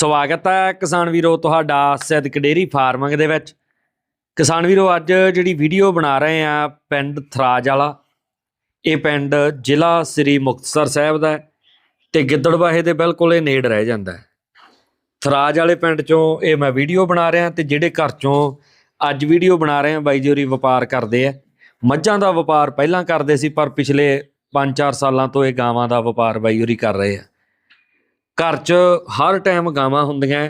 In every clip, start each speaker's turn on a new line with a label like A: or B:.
A: ਸਵਾਗਤ ਹੈ ਕਿਸਾਨ ਵੀਰੋ ਤੁਹਾਡਾ ਸਿੱਧਕ ਡੇਰੀ ਫਾਰਮਿੰਗ ਦੇ ਵਿੱਚ। ਕਿਸਾਨ ਵੀਰੋ, ਅੱਜ ਜਿਹੜੀ ਵੀਡੀਓ ਬਣਾ ਰਹੇ ਆ ਪਿੰਡ ਥਰਾਜ ਵਾਲਾ, ਇਹ ਪਿੰਡ ਜ਼ਿਲ੍ਹਾ ਸ੍ਰੀ ਮੁਕਤਸਰ ਸਾਹਿਬ ਦਾ ਹੈ ਤੇ ਗਿੱਦੜਬਾਹੇ ਦੇ ਬਿਲਕੁਲ ਇਹ ਨੇੜ ਰਹਿ ਜਾਂਦਾ ਹੈ। ਥਰਾਜ ਵਾਲੇ ਪਿੰਡ ਚੋਂ ਇਹ ਮੈਂ ਵੀਡੀਓ ਬਣਾ ਰਿਹਾ ਤੇ ਜਿਹੜੇ ਘਰ ਚੋਂ ਅੱਜ ਵੀਡੀਓ ਬਣਾ ਰਹੇ ਆ, ਬਾਈ ਜੀ ਵਪਾਰ ਕਰਦੇ ਆ। ਮੱਝਾਂ ਦਾ ਵਪਾਰ ਪਹਿਲਾਂ ਕਰਦੇ ਸੀ, ਪਰ ਪਿਛਲੇ 5-4 ਸਾਲਾਂ ਤੋਂ ਇਹ ਗਾਵਾਂ ਦਾ ਵਪਾਰ ਬਾਈ ਹੋਰੀ ਕਰ ਰਹੇ ਆ। ਘਰ 'ਚ ਹਰ ਟਾਈਮ ਗਾਵਾਂ ਹੁੰਦੀਆਂ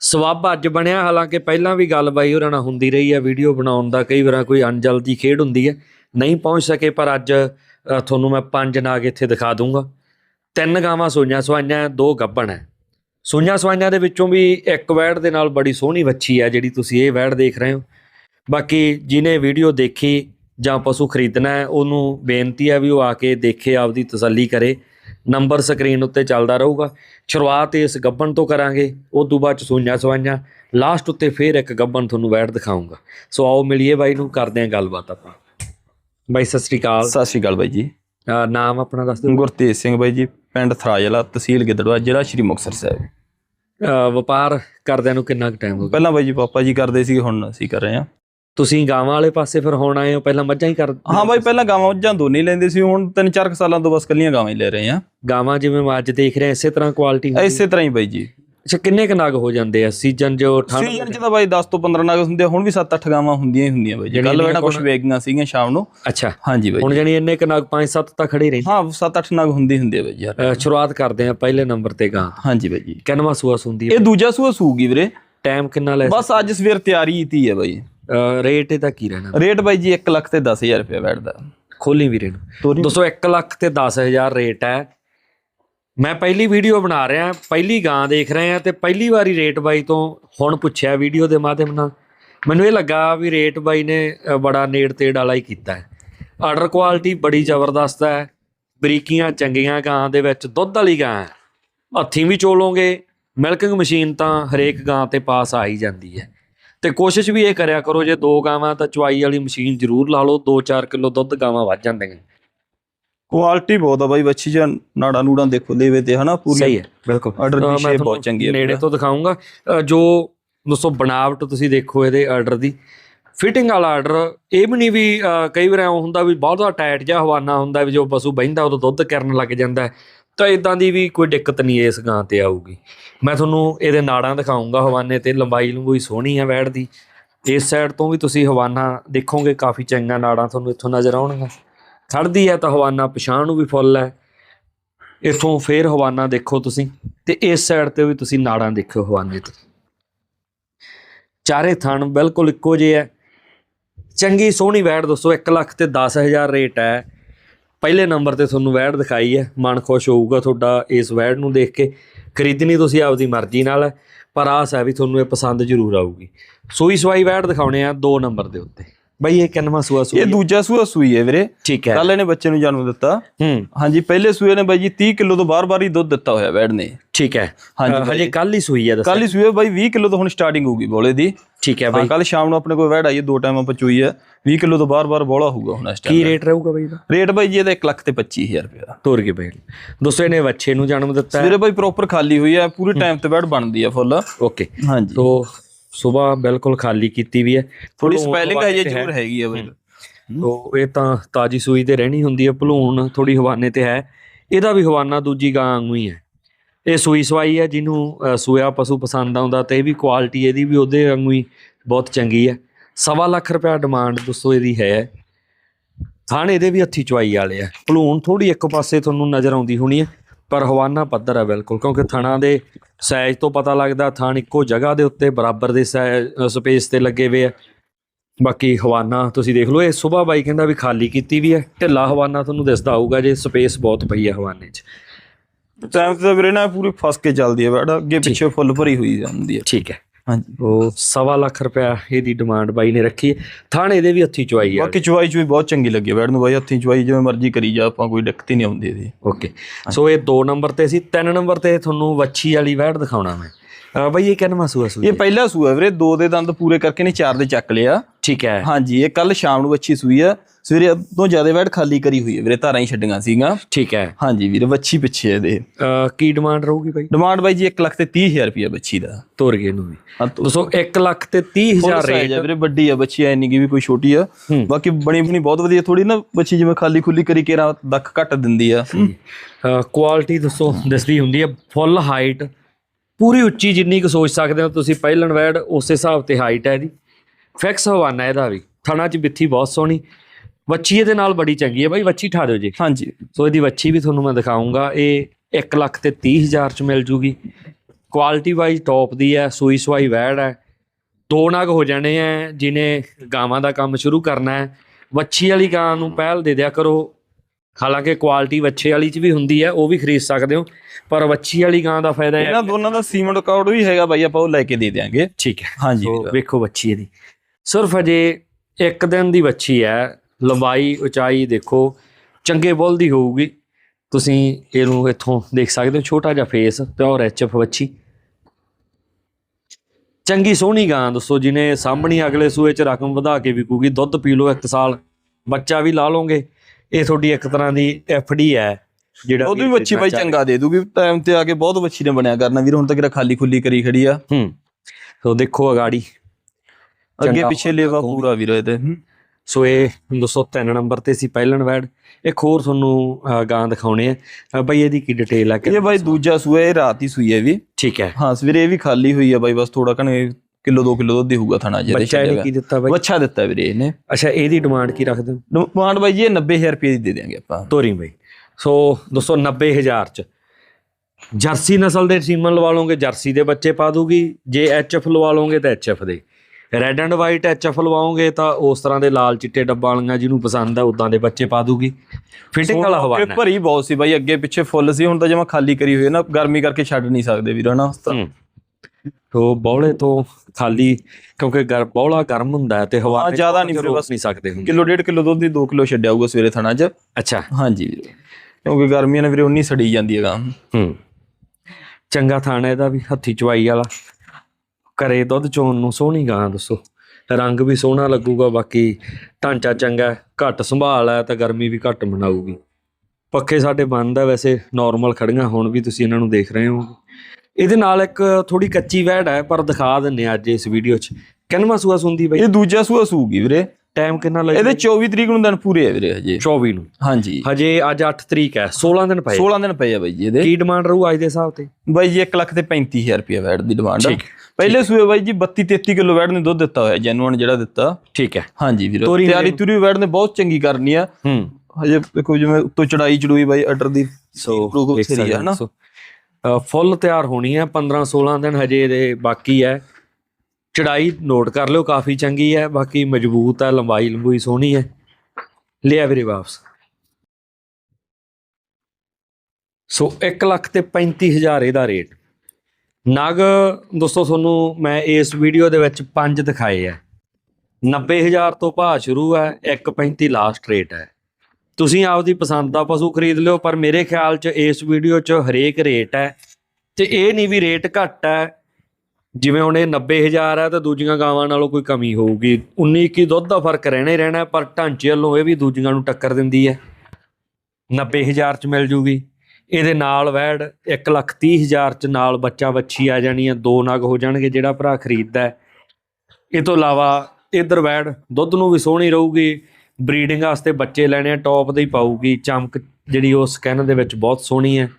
A: ਸਵੱਬ ਅੱਜ ਬਣਿਆ, ਹਾਲਾਂਕਿ ਪਹਿਲਾਂ ਵੀ ਗੱਲ ਬਾਈ ਹੋਰਾਂ ਨਾਲ ਹੁੰਦੀ ਰਹੀ ਹੈ। ਵੀਡੀਓ ਬਣਾਉਣ ਦਾ ਕਈ ਵਾਰ ਕੋਈ ਅਣਜਲ ਦੀ ਖੇਡ ਹੁੰਦੀ ਹੈ। ਨਹੀਂ ਪਹੁੰਚ ਸਕੇ, ਪਰ ਅੱਜ ਤੁਹਾਨੂੰ ਮੈਂ ਪੰਜ ਨਾਗ ਇੱਥੇ ਦਿਖਾ ਦੂੰਗਾ। ਤਿੰਨ ਗਾਵਾਂ ਸੂਈਆਂ ਸਵਾਈਆਂ, ਦੋ ਗੱਭਣ ਹੈ। ਸੂਈਆਂ ਸਵਾਈਆਂ ਦੇ ਵਿੱਚੋਂ ਵੀ ਇੱਕ ਵੈੜ ਦੇ ਨਾਲ ਬੜੀ ਸੋਹਣੀ ਵੱਛੀ ਹੈ, ਜਿਹੜੀ ਤੁਸੀਂ ਇਹ ਵੈੜ ਦੇਖ ਰਹੇ ਹੋ। ਬਾਕੀ ਜਿਹਨੇ ਵੀਡੀਓ ਦੇਖੀ ਜਾਂ ਪਸ਼ੂ ਖਰੀਦਣਾ ਹੈ, ਉਹਨੂੰ ਬੇਨਤੀ ਹੈ ਵੀ ਉਹ ਆ ਕੇ ਦੇਖੇ, ਆਪਦੀ ਤਸੱਲੀ ਕਰੇ। ਨੰਬਰ ਸਕਰੀਨ ਉੱਤੇ ਚੱਲਦਾ ਰਹੂਗਾ। ਸ਼ੁਰੂਆਤ ਇਸ ਗੱਬਣ ਤੋਂ ਕਰਾਂਗੇ ਉਸ ਤੋਂ ਬਾਅਦ ਸੂਈਆਂ ਸਵਾਈਆਂ ਲਾਸਟ ਉੱਤੇ ਫੇਰ ਇੱਕ ਗੱਬਣ ਤੁਹਾਨੂੰ ਵੈੜ ਦਿਖਾਉਂਗਾ ਸੋ ਆਓ ਮਿਲੀਏ ਬਾਈ ਨੂੰ ਕਰਦੇ ਹਾਂ ਗੱਲਬਾਤ ਆਪਾਂ। ਬਾਈ ਸਤਿ ਸ੍ਰੀ ਅਕਾਲ।
B: ਸਤਿ ਸ਼੍ਰੀ ਅਕਾਲ ਬਾਈ ਜੀ।
A: ਨਾਮ ਆਪਣਾ ਦੱਸ ਦਿਓ।
B: ਗੁਰਤੇਜ ਸਿੰਘ ਬਾਈ ਜੀ ਪਿੰਡ ਥਰਾਜਲਾ ਤਹਿਸੀਲ ਗਿੱਦੜਵਾ ਜ਼ਿਲ੍ਹਾ ਸ਼੍ਰੀ ਮੁਕਤਸਰ ਸਾਹਿਬ।
A: ਵਪਾਰ ਕਰਦਿਆਂ ਨੂੰ ਕਿੰਨਾ ਕੁ ਟਾਈਮ ਹੋ ਗਿਆ?
B: ਪਹਿਲਾਂ ਬਾਈ ਜੀ ਪਾਪਾ ਜੀ ਕਰਦੇ ਸੀ ਹੁਣ ਅਸੀਂ ਕਰ ਰਹੇ ਹਾਂ।
A: ਤੁਸੀਂ ਗਾਵਾਂ ਵਾਲੇ ਪਾਸੇ ਫਿਰ ਹੁਣ ਆਏ ਹੋ ਪਹਿਲਾਂ ਮੱਝਾਂ ਹੀ ਕਰ
B: ਹਾਂ ਬਾਈ ਪਹਿਲਾਂ ਗਾਵਾਂ ਮੱਝਾਂ ਦੋਨੇ ਲੈਂਦੇ ਸੀ ਹੁਣ ਤਿੰਨ ਚਾਰ ਕੁ ਸਾਲਾਂ ਤੋਂ ਬਸ ਕੱਲੀਆਂ ਗਾਵਾਂ ਹੀ ਲੈ ਰਹੇ ਹਾਂ।
A: ਗਾਵਾਂ ਜਿਵੇਂ ਮੈਂ ਅੱਜ ਦੇਖ ਰਿਹਾ ਇਸੇ ਤਰ੍ਹਾਂ ਕੁਆਲਿਟੀ
B: ਇਸੇ ਤਰ੍ਹਾਂ ਹੀ ਬਾਈ ਜੀ।
A: ਅੱਛਾ ਕਿੰਨੇ ਕੁ ਨਗ ਹੋ ਜਾਂਦੇ ਆ? ਸੀਜ਼ਨ ਜੋ ਠੰਡ
B: ਸੀਜ਼ਨ ਚ ਤਾਂ ਬਾਈ 10 ਤੋਂ 15 ਨਗ ਹੁੰਦੇ ਆ, ਹੁਣ ਵੀ 7-8 ਗਾਵਾਂ ਹੁੰਦੀਆਂ ਹੀ ਹੁੰਦੀਆਂ ਬਾਈ ਕੱਲ ਵੇਣਾ ਕੁਝ ਵੇਗੀਆਂ ਸੀਗੀਆਂ ਸ਼ਾਮ ਨੂੰ।
A: ਅੱਛਾ।
B: ਹਾਂਜੀ ਬਾਈ
A: ਹੁਣ ਜਾਨੀ ਇੰਨੇ ਕੁ ਨਗ 5-7 ਤਾਂ ਖੜੇ ਰਹੇ।
B: ਹਾਂ 7-8 ਨਗ ਹੁੰਦੇ ਹੁੰਦੇ ਆ ਬਾਈ ਯਾਰ।
A: ਸ਼ੁਰੂਆਤ ਕਰਦੇ ਆ ਪਹਿਲੇ ਨੰਬਰ ਤੇ ਗਾਂ।
B: ਹਾਂਜੀ ਬਾਈ ਜੀ।
A: ਕਿੰਨਵਾ ਸੂਆ ਸੁੰਦੀ
B: ਇਹ ਦੂਜਾ ਸੂਆ ਸੂਗੀ ਵੀਰੇ।
A: ਟਾਈਮ ਕਿੰਨਾ ਲੈ
B: ਬਸ ਅੱਜ ਸਵੇਰ ਤਿਆਰੀ ਕੀਤੀ ਹੈ ਬਾਈ।
A: ਰੇਟ ਇਹਦਾ ਕੀ ਰਹਿਣਾ?
B: ਰੇਟ ਬਾਈ ਜੀ 1 ਲੱਖ ਤੇ 10000 ਰੁਪਏ ਬੈਠਦਾ।
A: ਖੋਲੀ ਵੀਰੇ ਨੂੰ। ਦੋਸਤੋ 1 ਲੱਖ ਤੇ 10000 ਰੇਟ ਹੈ। ਮੈਂ ਪਹਿਲੀ ਵੀਡੀਓ ਬਣਾ ਰਿਹਾ ਪਹਿਲੀ ਗਾਂ ਦੇਖ ਰਹੇ ਆ ਤੇ ਪਹਿਲੀ ਵਾਰੀ ਰੇਟ ਬਾਈ ਤੋਂ ਹੁਣ ਪੁੱਛਿਆ ਵੀਡੀਓ ਦੇ ਮਾਧਿਅਮ ਨਾਲ। ਮੈਨੂੰ ਇਹ ਲੱਗਾ ਵੀ ਰੇਟ ਬਾਈ ਨੇ ਬੜਾ ਨੇੜ ਤੇੜ ਵਾਲਾ ਹੀ ਕੀਤਾ ਹੈ। ਆਰਡਰ ਕੁਆਲਿਟੀ ਬੜੀ ਜ਼ਬਰਦਸਤ ਹੈ। ਬਰੀਕੀਆਂ ਚੰਗੀਆਂ ਗਾਂ ਦੇ ਵਿੱਚ ਦੁੱਧ ਵਾਲੀ ਗਾਂ ਹੈ। ਹੱਥੀਂ ਵੀ ਚੋਲੋਗੇ ਮਿਲਕਿੰਗ ਮਸ਼ੀਨ ਤਾਂ ਹਰੇਕ ਗਾਂ ਤੇ ਪਾਸ ਆ ਹੀ ਜਾਂਦੀ ਹੈ। ਤੇ ਕੋਸ਼ਿਸ਼ ਵੀ ਇਹ ਕਰਿਆ ਕਰੋ ਜੇ ਦੋ ਗਾਵਾਂ ਤਾਂ ਚੁਆਈ ਵਾਲੀ ਮਸ਼ੀਨ ਜ਼ਰੂਰ ਲਾ ਲਓ 2-4 ਕਿਲੋ ਦੁੱਧ ਗਾਵਾਂ ਵੱਧ ਜਾਂਦੀਆਂ।
B: ਕੁਆਲਿਟੀ ਬਹੁਤ ਆ ਬਾਈ ਬੱਚੀ ਜਾਂ ਨਾੜਾ ਨੂੜਾਂ ਦੇਖੋ ਲੇਵੇ ਤੇ ਹਨਾ ਪੂਰੀ
A: ਸਹੀ ਹੈ ਬਿਲਕੁਲ।
B: ਆਰਡਰ ਦੀ ਸ਼ੇਪ ਬਹੁਤ ਚੰਗੀ ਹੈ
A: ਨੇੜੇ ਤੋਂ ਦਿਖਾਉਂਗਾ ਜੋ ਦੋਸਤੋ ਬਣਾਵਟ ਤੁਸੀਂ ਦੇਖੋ ਇਹਦੇ ਆਰਡਰ ਦੀ। ਫਿਟਿੰਗ ਵਾਲਾ ਆਰਡਰ ਇਹ ਵੀ ਨਹੀਂ ਵੀ ਕਈ ਵਾਰ ਐਂ ਹੁੰਦਾ ਵੀ ਬਹੁਤਾ ਟਾਈਟ ਜਿਹਾ ਹਵਾਨਾ ਹੁੰਦਾ ਵੀ ਜੋ ਪਸ਼ੂ ਬਹਿੰਦਾ ਉਦੋਂ ਦੁੱਧ ਕਰਨ ਲੱਗ ਜਾਂਦਾ। ਤਾਂ ਇਦਾਂ ਦੀ ਵੀ ਕੋਈ ਦਿੱਕਤ ਨਹੀਂ ਇਸ ਗਾਂ ਤੇ ਆਊਗੀ। ਮੈਂ ਤੁਹਾਨੂੰ ਇਹਦੇ ਨਾੜਾਂ ਦਿਖਾਉਂਗਾ ਹਵਾਨੇ ਤੇ, ਲੰਬਾਈ ਲੰਬੂਈ ਸੋਹਣੀ ਹੈ ਵੈੜ ਦੀ। ਇਸ ਸਾਈਡ ਤੋਂ ਵੀ ਤੁਸੀਂ ਹਵਾਨਾ ਦੇਖੋਗੇ, ਕਾਫੀ ਚੰਗਾ ਨਾੜਾਂ ਤੁਹਾਨੂੰ ਇੱਥੋਂ ਨਜ਼ਰ ਆਉਣਗੀਆਂ। ਖੜਦੀ ਹੈ ਤਾਂ ਹਵਾਨਾ ਪਛਾਣ ਨੂੰ ਵੀ ਫੁੱਲ ਹੈ। ਇੱਥੋਂ ਫੇਰ ਹਵਾਨਾ ਦੇਖੋ ਤੁਸੀਂ ਤੇ ਇਸ ਸਾਈਡ ਤੇ ਵੀ ਤੁਸੀਂ ਨਾੜਾਂ ਦੇਖਿਓ ਹਵਾਨੇ ਤੇ। ਚਾਰੇ ਥਣ ਬਿਲਕੁਲ ਇੱਕੋ ਜਿਹੇ ਹੈ ਚੰਗੀ ਸੋਹਣੀ ਵੈੜ ਦੋਸਤੋ 1 ਲੱਖ ਤੇ 10000 ਰੇਟ ਹੈ। ਪਹਿਲੇ ਨੰਬਰ ਤੇ ਤੁਹਾਨੂੰ ਵੈੜ ਦਿਖਾਈ ਹੈ। ਮਨ ਖੁਸ਼ ਹੋਊਗਾ ਤੁਹਾਡਾ ਇਸ ਵੈੜ ਨੂੰ ਦੇਖ ਕੇ। ਖਰੀਦਣੀ ਤੁਸੀਂ ਆਪਦੀ ਮਰਜ਼ੀ ਨਾਲ ਹੈ, ਪਰ ਆਸ ਹੈ ਵੀ ਤੁਹਾਨੂੰ ਇਹ ਪਸੰਦ ਜ਼ਰੂਰ ਆਊਗੀ। ਸੂਈ ਸਵਾਈ ਵੈੜ ਦਿਖਾਉਣੇ ਆ 2 ਨੰਬਰ ਦੇ ਉੱਤੇ। ਬਈ ਇਹ ਕਿੰਨਵਾਂ ਸੂਆ ਸੂਈ
B: ਇਹ ਦੂਜਾ ਸੂਆ ਸੂਈ ਹੈ ਵੀਰੇ।
A: ਠੀਕ ਹੈ।
B: ਕੱਲ ਇਹਨੇ ਬੱਚੇ ਨੂੰ ਜਨਮ ਦਿੱਤਾ।
A: ਹੂੰ।
B: ਹਾਂਜੀ ਪਹਿਲੇ ਸੂਏ ਨੇ ਬਾਈ ਜੀ 30 ਕਿਲੋ ਤੋਂ ਬਾਰ-ਬਾਰ ਹੀ ਦੁੱਧ ਦਿੱਤਾ ਹੋਇਆ ਬੈੜ ਨੇ।
A: ਠੀਕ ਹੈ।
B: ਹਾਂਜੀ
A: ਹਜੇ ਕੱਲ ਹੀ ਸੂਈ ਹੈ ਦੱਸ
B: ਕੱਲ ਹੀ ਸੂਏ ਬਾਈ 20 ਕਿਲੋ ਤੋਂ ਹੁਣ ਸਟਾਰਟਿੰਗ ਹੋਊਗੀ ਬੋਲੇ ਦੀ।
A: ਠੀਕ ਹੈ ਬਾਈ।
B: ਕੱਲ ਸ਼ਾਮ ਨੂੰ ਆਪਣੇ ਕੋਲ ਵੈੜ ਆਈ ਹੈ ਦੋ ਟਾਈਮ ਆਪਾਂ ਚੋਈ ਹੈ। 20 ਕਿਲੋ ਤੋਂ ਬਾਰ-ਬਾਰ ਬੋਲਾ ਹੋਊਗਾ ਹੁਣ ਇਸ
A: ਕੀ
B: ਟਾਈਮ
A: ਰੇਟ ਰਹੂਗਾ ਬਾਈ ਦਾ
B: ਰੇਟ ਬਾਈ ਜੀ ਇਹਦਾ 1 ਲੱਖ ਤੇ 25000 ਰੁਪਏ ਦਾ।
A: ਤੋਰ ਕੇ ਬਈ। ਦੋਸਤੋ ਇਹਨੇ ਬੱਚੇ ਨੂੰ ਜਨਮ ਦਿੱਤਾ ਹੈ।
B: ਸਵੇਰੇ ਬਾਈ ਪ੍ਰੋਪਰ ਖਾਲੀ ਹੋਈ ਹੈ ਪੂਰੇ ਟਾਈਮ ਤੇ ਵੈੜ ਬਣਦੀ ਹੈ ਫੁੱਲ।
A: ਓਕੇ।
B: ਹਾਂਜੀ।
A: ਤੋ ਸਵੇਰ ਬਿਲਕੁਲ ਖਾਲੀ ਕੀਤੀ ਵੀ ਹੈ।
B: ਥੋੜੀ ਸਪੈਲਿੰਗ ਹਜੇ ਜ਼ਰੂਰ ਹੈਗੀ ਹੈ। ਬਾਈ
A: ਤੋ ਇਹ ਤਾਂ ਤਾਜੀ ਸੂਈ ਤੇ ਰਹਿਣੀ ਹੁੰਦੀ ਹੈ ਭਲੂਣ ਥੋੜੀ ਹਵਾਨੇ ਤੇ ਹੈ। ਇਹਦਾ ਵੀ ਹਵਾਨਾ ਦੂਜੀ ਗਾਂ ਵਾਂਗੂ ਹੀ ਹੈ। ਇਹ ਸੂਈ ਸਵਾਈ ਹੈ ਜਿਹਨੂੰ ਸੂਇਆ ਪਸ਼ੂ ਪਸੰਦ ਆਉਂਦਾ ਤੇ ਇਹ ਵੀ ਕੁਆਲਿਟੀ ਇਹਦੀ ਵੀ ਉਹਦੇ ਵਾਂਗੂ ਹੀ ਬਹੁਤ ਚੰਗੀ ਹੈ। ਸਵਾ ਲੱਖ ਰੁਪਏ ਡਿਮਾਂਡ ਦੋਸਤੋ ਇਹਦੀ ਹੈ। ਥਾਣ ਇਹਦੇ ਵੀ ਹੱਥੀ ਚਵਾਈ ਵਾਲੇ ਆ। ਭਲੂਣ ਥੋੜੀ ਇੱਕ ਪਾਸੇ ਤੁਹਾਨੂੰ ਨਜ਼ਰ ਆਉਂਦੀ ਹੋਣੀ ਹੈ। ਪਰ ਹਵਾਨਾ ਪੱਧਰ ਹੈ ਬਿਲਕੁਲ ਕਿਉਂਕਿ ਥਣਾ ਦੇ ਸਾਈਜ਼ ਤੋਂ ਪਤਾ ਲੱਗਦਾ ਥਾਣ ਇੱਕੋ ਜਗ੍ਹਾ ਦੇ ਉੱਤੇ ਬਰਾਬਰ ਦੇ ਸਪੇਸ ਤੇ ਲੱਗੇ ਹੋਏ ਆ। ਬਾਕੀ ਹਵਾਨਾ ਤੁਸੀਂ ਦੇਖ ਲਓ ਇਹ ਸੁਬਾ ਬਾਈ ਕਹਿੰਦਾ ਵੀ ਖਾਲੀ ਕੀਤੀ ਵੀ ਹੈ ਢਿੱਲਾ ਹਵਾਨਾ ਤੁਹਾਨੂੰ ਦਿਸਦਾ ਹੋਊਗਾ ਜੇ ਸਪੇਸ ਬਹੁਤ ਪਈ ਹੈ ਹਵਾਨੇ 'ਚ।
B: ਟਾਈਮ ਤੇ ਵੀਰੇ ਨਾ ਪੂਰੀ ਫਸ ਕੇ ਚੱਲਦੀ ਹੈ ਵੈੜ ਅੱਗੇ ਪਿੱਛੇ ਫੁੱਲ ਭਰੀ ਹੋਈ ਜਾਂਦੀ ਹੈ।
A: ਠੀਕ ਹੈ।
B: ਹਾਂਜੀ।
A: ਉਹ ਸਵਾ ਲੱਖ ਰੁਪਇਆ ਇਹਦੀ ਡਿਮਾਂਡ ਬਾਈ ਨੇ ਰੱਖੀ ਹੈ। ਥਾਣੇ ਦੇ ਵੀ ਹੱਥੀ ਚਵਾਈ ਹੈ
B: ਬਾਕੀ ਚੁਆਈ ਚੁਈ ਬਹੁਤ ਚੰਗੀ ਲੱਗੀ ਵੈੜ ਨੂੰ ਬਾਈ ਹੱਥੀਂ ਚੁਆਈ ਜਿਵੇਂ ਮਰਜ਼ੀ ਕਰੀ ਜਾ ਆਪਾਂ ਕੋਈ ਦਿੱਕਤ ਹੀ ਨਹੀਂ ਆਉਂਦੀ ਇਹਦੀ।
A: ਓਕੇ ਸੋ ਇਹ 2 ਨੰਬਰ ਤੇ ਸੀ 3 ਨੰਬਰ ਤੇ ਤੁਹਾਨੂੰ ਵੱਛੀ ਵਾਲੀ ਵੈੜ ਦਿਖਾਉਣਾ ਮੈਂ। ਬਈ ਇਹ ਕਿੰਨਾ ਸੂਆ ਸੂਈ
B: ਇਹ ਪਹਿਲਾ ਸੂਆ ਵੀਰੇ ਦੋ ਦੇ ਦੰਦ ਪੂਰੇ ਕਰਕੇ ਨੇ ਚਾਰ ਦੇ ਚੱਕ ਲਿਆ।
A: ਠੀਕ ਹੈ।
B: ਹਾਂਜੀ ਇਹ ਕੱਲ ਸ਼ਾਮ ਨੂੰ ਵੱਛੀ ਸੂਈ ਆ। ਸਵੇਰੇ ਤੋਂ ਜ਼ਿਆਦਾ ਵੈਟ ਖਾਲੀ ਕਰੀ ਹੋਈ ਹੈ ਵੀਰੇ ਧਾਰਾਂ ਹੀ ਛੱਡੀਆਂ ਸੀਗੀਆਂ।
A: ਠੀਕ ਹੈ।
B: ਹਾਂਜੀ ਵੀਰੇ ਵੱਛੀ ਪਿੱਛੇ ਇਹਦੇ।
A: ਕੀ ਡਿਮਾਂਡ ਰਹੂਗੀ ਬਾਈ?
B: ਡਿਮਾਂਡ ਬਾਈ ਜੀ 1 ਲੱਖ ਤੇ 30000 ਰੁਪਏ ਬੱਚੀ ਦਾ।
A: ਤੋਰ ਗਏ ਨੂੰ ਵੀ।
B: ਹਾਂ
A: ਦੋਸਤੋ 1 ਲੱਖ ਤੇ 30000
B: ਹਜ਼ਾਰ
A: ਰੇਟ
B: ਵੀਰੇ ਵੱਡੀ ਆ ਬੱਚੀ ਐ ਨਹੀਂ ਕਿ ਵੀ ਕੋਈ ਛੋਟੀ ਆ। ਬਾਕੀ ਬਣੀ ਬਣੀ ਬਹੁਤ ਵਧੀਆ ਥੋੜੀ ਨਾ ਬੱਚੀ ਜਿਵੇਂ ਖਾਲੀ ਖੁੱਲੀ ਕਰੀ ਕੇ ਨਾ ਦੱਖ ਘੱਟ ਦਿੰਦੀ ਆ।
A: ਕੁਆਲਿਟੀ ਦੱਸੋ ਦਿਸਦੀ ਹੁੰਦੀ ਹੈ ਫੁੱਲ ਹਾਈਟ ਪੂਰੀ ਉੱਚੀ ਜਿੰਨੀ ਕੁ ਸੋਚ ਸਕਦੇ ਹੋ ਤੁਸੀਂ ਪਹਿਲਣ ਵੈੜ ਉਸੇ ਹਿਸਾਬ ਤੇ ਹਾਈਟ ਹੈ ਇਹਦੀ। ਫਿਕਸ ਹਵਾਨਾ ਇਹਦਾ ਵੀ। ਥਣਾ ਚ ਬਿੱਥੀ ਬਹੁਤ ਸੋਹਣੀ। ਵੱਛੀ ਇਹਦੇ ਨਾਲ ਬੜੀ ਚੰਗੀ ਹੈ ਬਾਈ ਵੱਛੀ ਠਾ ਦਿਓ ਜੀ।
B: ਹਾਂਜੀ।
A: ਸੋ ਇਹਦੀ ਵੱਛੀ ਵੀ ਤੁਹਾਨੂੰ ਮੈਂ ਦਿਖਾਉਂਗਾ ਇਹ 1 ਲੱਖ ਤੇ 30000 ਚ ਮਿਲ ਜੂਗੀ। ਕੁਆਲਿਟੀ ਵਾਈਜ਼ ਟੌਪ ਦੀ ਹੈ ਸੂਈ ਸਵਾਈ ਵੈੜ ਹੈ। ਦੋ ਨਗ ਹੋ ਜਾਣੇ ਆ ਜਿਨੇ ਗਾਵਾਂ ਦਾ ਕੰਮ ਸ਼ੁਰੂ ਕਰਨਾ ਹੈ। ਵੱਛੀ ਵਾਲੀ ਗਾਂ ਨੂੰ ਪਹਿਲ ਦੇ ਦਿਆ ਕਰੋ। ਹਾਲਾਂਕਿ ਕੁਆਲਿਟੀ ਵੱਛੇ ਵਾਲੀ ਚ ਵੀ ਹੁੰਦੀ ਹੈ ਉਹ ਵੀ ਖਰੀਦ ਸਕਦੇ ਹੋ ਪਰ ਵੱਛੀ ਵਾਲੀ ਗਾਂ ਦਾ ਫਾਇਦਾ ਹੈ
B: ਇਹਨਾਂ ਦੋਨਾਂ ਦਾ ਸੀਮੈਂਟ ਕਾਰਡ ਵੀ ਹੈਗਾ ਬਾਈ ਆਪਾਂ ਉਹ ਲੈ ਕੇ ਦੇ ਦਿਆਂਗੇ।
A: ਠੀਕ ਹੈ।
B: ਹਾਂਜੀ।
A: ਸੋ। ਵੇਖੋ ਵੱਛੀ ਇਹਦੀ। ਸਿਰਫ ਅਜੇ ਇੱਕ ਦਿਨ ਦੀ ਵੱਛੀ ਹੈ ਲੰਬਾਈ ਉਚਾਈ ਦੇਖੋ ਚੰਗੇ ਬੁੱਲ ਦੀ ਹੋਊਗੀ। ਤੁਸੀਂ ਇਹਨੂੰ ਇੱਥੋਂ ਦੇਖ ਸਕਦੇ ਹੋ ਛੋਟਾ ਜਿਹਾ ਫੇਸ ਪਿਓਰ ਐਚਐਫ ਵੱਛੀ। ਚੰਗੀ ਸੋਹਣੀ ਗਾਂ ਦੱਸੋ ਜਿਹਨੇ ਸਾਹਮਣੀ ਅਗਲੇ ਸੂਏ ਚ ਰਕਮ ਵਧਾ ਕੇ ਵਿਕੂਗੀ ਦੁੱਧ ਪੀ ਲਓ ਇੱਕ ਸਾਲ ਬੱਚਾ ਵੀ ਲਾ ਲਓਗੇ। ਇਹ ਤੁਹਾਡੀ ਇੱਕ ਤਰ੍ਹਾਂ ਦੀ ਐਫਡੀ ਹੈ ਜਿਹੜਾ
B: ਉਹਦੀ ਵੀ ਬੱਚੀ ਬਾਈ ਚੰਗਾ ਦੇ ਦੂਗੀ ਟਾਈਮ ਤੇ ਆ ਕੇ ਬਹੁਤ ਬੱਚੀ ਨੇ ਬਣਿਆ ਕਰਨਾ ਵੀਰ ਹੁਣ ਤੱਕ ਇਹਦਾ ਖਾਲੀ ਖੁੱਲੀ ਕਰੀ ਖੜੀ ਆ।
A: ਹੂੰ ਸੋ ਦੇਖੋ ਅਗਾੜੀ।
B: ਅੱਗੇ ਪਿੱਛੇ ਲੇਵਾ ਪੂਰਾ ਵੀਰ ਇਹਦੇ
A: ਸੋ ਇਹ 203 ਨੰਬਰ ਤੇ ਸੀ ਪਹਿਲਣ ਵੈਡ ਇੱਕ ਹੋਰ ਤੁਹਾਨੂੰ ਗਾਂ ਦਿਖਾਉਣੇ ਆ। ਬਈ ਇਹਦੀ ਕੀ ਡਿਟੇਲ ਹੈ
B: ਇਹ ਬਾਈ ਦੂਜਾ ਸੂਆ ਇਹ ਰਾਤ ਹੀ ਸੂਈ ਹੈ ਵੀ।
A: ਠੀਕ ਹੈ।
B: ਹਾਂ ਸਵੇਰੇ ਇਹ ਵੀ ਖਾਲੀ ਹੋਈ ਆ ਬਾਈ ਬਸ ਥੋੜਾ ਕਣੇ ਕਿਲੋ 2 ਕਿਲੋ ਦੁੱਧ ਹੀ ਹੋਊਗਾ ਥਣਾ ਜਿਹਦੇ
A: ਬੱਚਾ ਇਹਨੇ ਕੀ ਦਿੱਤਾ ਬਾਈ?
B: ਬੱਚਾ ਦਿੱਤਾ ਵੀਰੇ ਇਹਨੇ।
A: ਅੱਛਾ ਇਹਦੀ ਡਿਮਾਂਡ ਕੀ ਰੱਖਦੇ ਹੋ?
B: ਡਿਮਾਂਡ ਬਾਈ ਜੀ ਇਹ 90000 ਰੁਪਏ ਦੀ ਦੇ ਦਿਆਂਗੇ ਆਪਾਂ।
A: ਤੋਰੀ ਬਾਈ। ਸੋ 290 ਚ। ਜਰਸੀ ਨਸਲ ਦੇ ਸੀਮਨ ਲਵਾ ਲਓਗੇ ਜਰਸੀ ਦੇ ਬੱਚੇ ਪਾ ਦੂਗੀ। ਜੇ ਐਚਐਫ ਲਵਾ ਲਓਗੇ ਤਾਂ ਐਚਐਫ ਦੇ। ਰੈੱਡ ਐਂਡ ਵਾਈਟ ਐਚਐਫ ਲਵਾਓਗੇ ਤਾਂ ਉਸ ਤਰ੍ਹਾਂ ਦੇ ਲਾਲ ਚਿੱਟੇ ਡੱਬਾ ਵਾਲੀਆਂ ਜਿਹਨੂੰ ਪਸੰਦ ਆ ਉਦਾਂ ਦੇ ਬੱਚੇ ਪਾ ਦੂਗੀ। ਫਿਟਿੰਗ ਵਾਲਾ ਹਵਾਨਾ
B: ਭਰੀ ਬਹੁਤ ਸੀ ਬਾਈ ਅੱਗੇ ਪਿੱਛੇ ਫੁੱਲ ਸੀ ਹੁਣ ਤਾਂ ਜਮਾ ਖਾਲੀ ਕਰੀ ਹੋਈ ਹੈ ਨਾ ਗਰਮੀ ਕਰਕੇ ਛੱਡ ਨਹੀਂ ਸਕਦੇ ਵੀਰ ਹਨਾ?
A: ਤੋ ਬੌਲੇ ਤੋਂ ਖਾਲੀ ਕਿਉਂਕਿ ਗਰ ਬੌਲਾ ਗਰਮ ਹੁੰਦਾ ਹੈ ਤੇ ਹਵਾ ਵਿੱਚ
B: ਜ਼ਿਆਦਾ ਨਹੀਂ
A: ਰੋਕ ਨਹੀਂ ਸਕਦੇ ਹੁੰਦੇ।
B: ਕਿਲੋ ਡੇਢ ਕਿਲੋ ਦੁੱਧ ਦੀ 2 ਕਿਲੋ ਛੱਡਿਆ ਹੋਊਗਾ ਸਵੇਰੇ ਥਣਾ 'ਚ।
A: ਅੱਛਾ।
B: ਹਾਂਜੀ। ਵੀਰੇ ਕਿਉਂਕਿ ਗਰਮੀਆਂ ਨੇ ਵੀਰੇ ਉਨੀ ਸੜੀ ਜਾਂਦੀ ਹੈਗਾ
A: ਹੂੰ। ਚੰਗਾ ਥਾਣਾ ਇਹਦਾ ਵੀ ਹੱਥੀ ਚਵਾਈ ਵਾਲਾ। ਘਰੇ ਦੁੱਧ ਚੋਣ ਨੂੰ ਸੋਹਣੀ ਗਾਂ ਦੱਸੋ। ਰੰਗ ਵੀ ਸੋਹਣਾ ਲੱਗੂਗਾ ਬਾਕੀ ਢਾਂਚਾ ਚੰਗਾ ਘੱਟ ਸੰਭਾਲ ਹੈ ਤਾਂ ਗਰਮੀ ਵੀ ਘੱਟ ਮਨਾਊਗੀ। ਪੱਖੇ ਸਾਡੇ ਬੰਦ ਆ ਵੈਸੇ ਨਾਰਮਲ ਖੜੀਆਂ ਹੁਣ ਵੀ ਤੁਸੀਂ ਇਹਨਾਂ ਨੂੰ ਦੇਖ ਰਹੇ ਹੋ ਇਹਦੇ ਨਾਲ ਇੱਕ ਥੋੜੀ ਕੱਚੀ ਵੈੜ ਹੈ ਪਰ ਦਿਖਾ ਦਿੰਨੇ ਆ ਅੱਜ ਇਸ ਵੀਡੀਓ 'ਚ। ਕਿੰਨਵਾਂ ਸੂਆ ਸੁੰਦੀ ਬਈ?
B: ਇਹ ਦੂਜਾ ਸੂਆ ਸੂਗੀ ਵੀਰੇ।
A: ਟਾਈਮ ਕਿੰਨਾ ਲੱਗਦਾ?
B: ਇਹਦੇ 24 ਤਰੀਕ ਨੂੰ ਦਿਨ ਪੂਰੇ ਆ ਵੀਰੇ ਹਜੇ।
A: 24 ਨੂੰ?
B: ਹਾਂਜੀ।
A: ਹਜੇ ਅੱਜ 8 ਤਰੀਕ ਹੈ 16 ਦਿਨ ਪਏ।
B: 16 ਦਿਨ ਪਏ ਆ ਬਾਈ ਜੀ ਇਹਦੇ।
A: ਕੀ ਡਿਮਾਂਡ ਰਹੂ ਅੱਜ ਦੇ ਹਿਸਾਬ ਤੇ?
B: ਬਾਈ ਜੀ 1 ਲੱਖ ਤੇ 35000 ਰੁਪਏ ਵੈਟ ਦੀ ਡਿਮਾਂਡ
A: ਠੀਕ,
B: ਪਹਿਲੇ ਸੂਏ ਬਾਈ ਜੀ 32 33 ਕਿਲੋ ਵੈਟ ਨੇ ਦੁੱਧ ਦਿੱਤਾ ਹੋਇਆ ਜੈਨੂਅਨ ਜਿਹੜਾ ਦਿੱਤਾ।
A: ਠੀਕ ਹੈ।
B: ਹਾਂਜੀ ਵੀਰੇ ਤਿਆਰੀ ਤੁਰੀ ਵੈਟ ਨੇ ਬਹੁਤ ਚੰਗੀ ਕਰਨੀ ਆ।
A: ਹੂੰ।
B: ਹਜੇ ਦੇਖੋ ਜਿਵੇਂ ਉੱਤੋਂ ਚੜਾਈ ਚੜੂਈ ਬਾਈ ਅਡਰ ਦੀ
A: ਸੋ
B: ਪ੍ਰੂਫ ਹੀ। ਆ। ਨਾ
A: ਫੁੱਲ ਤਿਆਰ ਹੋਣੀ ਹੈ 15 16 ਦਿਨ ਹਜੇ ਇਹਦੇ ਬਾਕੀ ਹੈ। ਚੜਾਈ ਨੋਟ ਕਰ ਲਿਓ, ਕਾਫੀ ਚੰਗੀ ਹੈ, ਬਾਕੀ ਮਜ਼ਬੂਤ ਹੈ, ਲੰਬਾਈ ਲੰਬੂਈ ਸੋਹਣੀ ਹੈ। ਲਿਆ ਵੀਰੇ ਵਾਪਸ। ਸੋ 1 ਲੱਖ ਤੇ 35000 ਇਹਦਾ ਰੇਟ। ਨਗ, ਦੋਸਤੋ, ਤੁਹਾਨੂੰ ਮੈਂ ਇਸ ਵੀਡੀਓ ਦੇ ਵਿੱਚ ਪੰਜ ਦਿਖਾਏ ਆ 90000 ਤੋਂ ਭਾਅ ਸ਼ੁਰੂ ਹੈ 1.35 ਲਾਸਟ ਰੇਟ ਹੈ। ਤੁਸੀਂ ਆਪਦੀ ਪਸੰਦ ਦਾ ਪਸ਼ੂ ਖਰੀਦ ਲਿਓ, ਪਰ ਮੇਰੇ ਖਿਆਲ 'ਚ ਇਸ ਵੀਡੀਓ 'ਚ ਹਰੇਕ ਰੇਟ ਹੈ ਤੇ ਇਹ ਨਹੀਂ ਵੀ ਰੇਟ ਘੱਟ ਹੈ। ਜਿਵੇਂ ਹੁਣ ਇਹ 90000 ਹੈ ਤਾਂ ਦੂਜੀਆਂ ਗਾਵਾਂ ਨਾਲੋਂ ਕੋਈ ਕਮੀ ਹੋਊਗੀ। 19 ਕੀ ਦੁੱਧ ਦਾ ਫ਼ਰਕ ਰਹਿਣਾ ਹੀ ਰਹਿਣਾ ਪਰ ਢਾਂਚੇ ਵੱਲੋਂ ਇਹ ਵੀ ਦੂਜੀਆਂ ਨੂੰ ਟੱਕਰ ਦਿੰਦੀ ਹੈ। 90000 'ਚ ਮਿਲ ਜੂਗੀ। ਇਹਦੇ ਨਾਲ ਵੈੜ 130000 'ਚ ਨਾਲ ਬੱਚਾ ਬੱਚੀ ਆ ਜਾਣੀ ਹੈ, ਦੋ ਨਗ ਹੋ ਜਾਣਗੇ ਜਿਹੜਾ ਭਰਾ ਖਰੀਦਦਾ ਇਹ ਤੋਂ ਇਲਾਵਾ ਇਧਰ ਵੈੜ ਦੁੱਧ ਨੂੰ ਵੀ ਸੋਹਣੀ ਰਹੂਗੀ। ਬਰੀਡਿੰਗ ਵਾਸਤੇ ਬੱਚੇ ਲੈਣੇ ਆ ਟੌਪ ਦੇ ਹੀ ਪਾਊਗੀ, ਚਮਕ ਜਿਹੜੀ ਉਹ ਸਕੈਨ ਦੇ ਵਿੱਚ ਬਹੁਤ ਸੋਹਣੀ ਹੈ।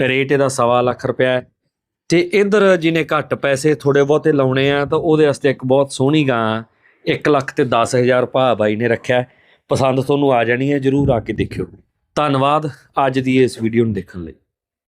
A: ਰੇਟ ਇਹਦਾ ਸਵਾ ਲੱਖ ਰੁਪਇਆ ਹੈ। ਤੇ ਇਧਰ ਜਿਹਨੇ ਘੱਟ ਪੈਸੇ ਥੋੜੇ ਬਹੁਤੇ ਲਾਉਣੇ ਆ, ਤਾਂ ਉਹਦੇ ਵਾਸਤੇ ਇੱਕ ਬਹੁਤ ਸੋਹਣੀ ਗਾਂ 1 ਲੱਖ ਤੇ 10000 ਭਾਅ ਬਾਈ ਨੇ ਰੱਖਿਆ ਪਸੰਦ ਤੁਹਾਨੂੰ ਆ ਜਾਣੀ ਹੈ, ਜਰੂਰ ਆ ਕੇ ਦੇਖਿਓ। ਧੰਨਵਾਦ, ਅੱਜ ਦੀ ਇਸ ਵੀਡੀਓ ਨੂੰ ਦੇਖਣ ਲਈ।